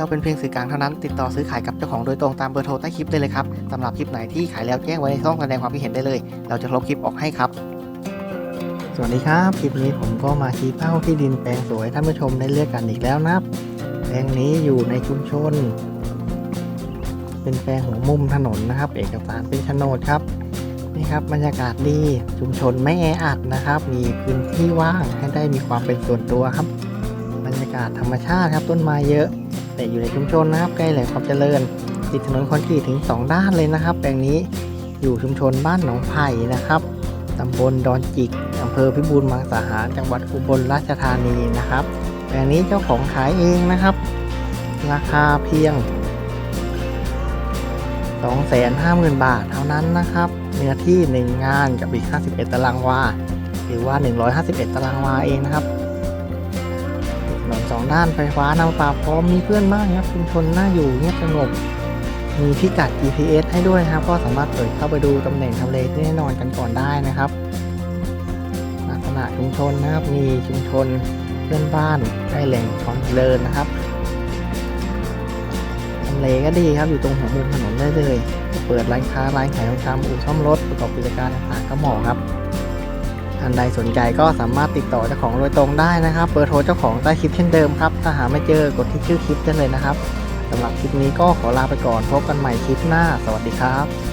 เราเป็นเพียงสื่อกลางเท่านั้น ติดต่อซื้อขายกับเจ้าของโดยตรงตามเบอร์โทรใต้คลิปได้เลยครับสำหรับคลิปไหนที่ขายแล้วแจ้งไว้ในช่องแสดงความคิดเห็นได้เลย เราจะลบคลิปออกให้ครับ สวัสดีครับ คลิปนี้ผมก็มาชี้เป้าที่ดินแปลงสวยท่านผู้ชมได้เลือกกันอีกแล้วนะครับแปลงนี้อยู่ในชุมชน เป็นแปลงหัวมุมถนนนะครับ เอกสารเป็นโฉนดครับนี่ครับบรรยากาศดีชุมชนไม่แออัดนะครับ มีพื้นที่ว่างให้ได้มีความเป็นส่วนตัวครับ บรรยากาศธรรมชาติครับต้นไม้เยอะ แต่อยู่ในชุมชนนะครับใกล้แหล่งความเจริญ ติดถนนคอนกรีตถึง 2 ด้านเลยนะครับ แปลงนี้อยู่ชุมชนบ้านหนองไผ่นะครับตำบลดอนจิกอำเภอพิบูลมังสาหารจังหวัดอุบลราชธานีนะครับ แปลงนี้เจ้าของขายเองนะครับ ราคาเพียง 250,000 บาทเท่านั้นนะครับ เนื้อที่ 1 งานกับอีก 51 ตารางวา หรือว่า 151 ตารางวาเองนะครับ ถนนสองด้านไฟฟ้าน้ำประปาพร้อมมีเพื่อนบ้านครับชุมชนน่าอยู่เงียบสงบมีพิกัด GPS ให้ด้วยนะครับ ก็สามารถเปิดเข้าไปดูตำแหน่งทำเลที่แน่นอนกันก่อนได้นะครับ ลักษณะชุมชนนะครับมีชุมชนเพื่อนบ้านใกล้แหล่งความเจริญนะครับทำเลก็ดีครับอยู่ตรงหัวมุมถนนได้เลย เปิดร้านค้าร้านขายของชำอู่ซ่อมรถประกอบกิจการต่างๆก็เหมาะครับ ท่านใดสนใจก็สามารถติดต่อเจ้าของโดยตรงได้นะครับ เบอร์โทรเจ้าของใต้คลิปเช่นเดิมครับ ถ้าหาไม่เจอกดที่ชื่อคลิปได้เลยนะครับสำหรับคลิปนี้ก็ขอลาไปก่อนพบกันใหม่คลิปหน้า สวัสดีครับ